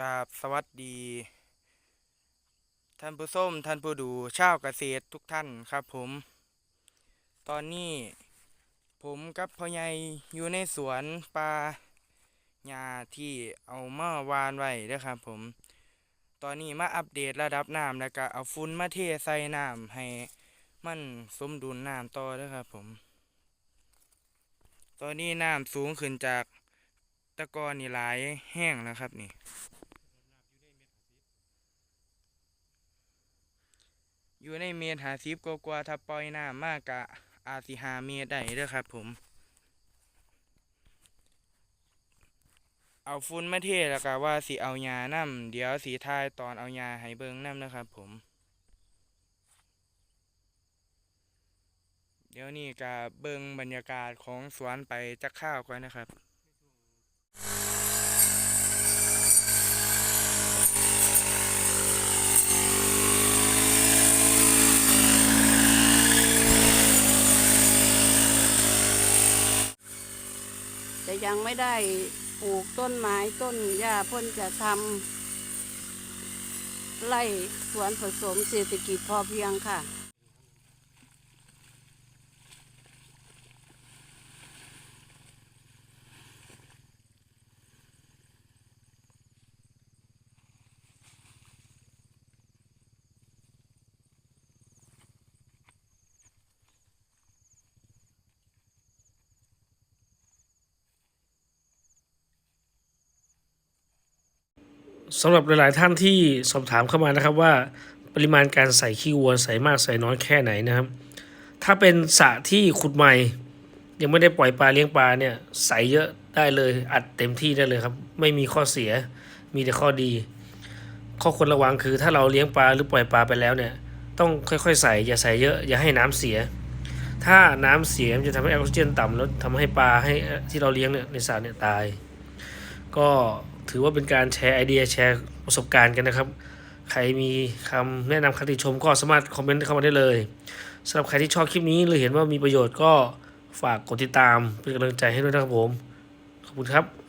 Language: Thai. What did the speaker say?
กราบสวัสดี ท่านผู้ชมท่านผู้ดูชาวเกษตรทุกท่านครับผม ตอนนี้ผมกับพ่อใหญ่อยู่ในสวนปลาหญ้าที่เอามาวานไว้เด้อครับผม ตอนนี้มาอัปเดตระดับน้ำแล้วก็เอาฝุ่นมาเทใส่น้ำให้มันสมดุลน้ำต่อเด้อครับผม ตอนนี้น้ำสูงขึ้นจากตะกอนนี่หลายแห้งแล้วครับนี่ อยู่ในเมตรหาสิบกว่าๆถ้าปล่อยน้ำมากกะอาสิหาเมตรได้เด้อครับผม เอาฟุ้นมาเทแล้วก็ว่าสิเอายานํเดี๋ยวสีทายตอนเอายาให้เบิ่งนํนะครับผม เดี๋ยวนี้ก็เบิงบรรยากาศของสวนไปจักข้าวก่อนนะครับ แต่ยังไม่ได้ปลูกต้นไม้ต้นหญ้าพ่นจะทำไร่สวนผสมเศรษฐกิจพอเพียงค่ะ สำหรับหลาย ๆ ท่านที่สอบถามเข้ามานะครับว่าปริมาณการใส่ขี้วัวใส่มากใส่น้อยแค่ไหนนะครับ ถ้าเป็นสระที่ขุดใหม่ ยังไม่ได้ปล่อยปลาเลี้ยงปลาเนี่ยใส่เยอะได้เลยอัดเต็มที่ได้เลยครับ ไม่มีข้อเสียมีแต่ข้อดี ข้อควรระวังคือถ้าเราเลี้ยงปลาหรือปล่อยปลาไปแล้วเนี่ย ต้องค่อยๆ ใส่อย่าใส่เยอะอย่าให้น้ำเสีย ถ้าน้ำเสียมันจะทำให้ออกซิเจนต่ำแล้วทำให้ปลาให้ที่เราเลี้ยงเนี่ยในสระเนี่ยตาย ก็ถือว่าเป็นการแชร์ไอเดียแชร์ประสบการณ์กันนะครับ ใครมีคำแนะนำคติชมก็สามารถคอมเมนต์เข้ามาได้เลยสำหรับใครที่ชอบคลิปนี้หรือเห็นว่ามีประโยชน์ก็ฝากกดติดตามเป็นกำลังใจให้ด้วยนะครับผม ขอบคุณครับ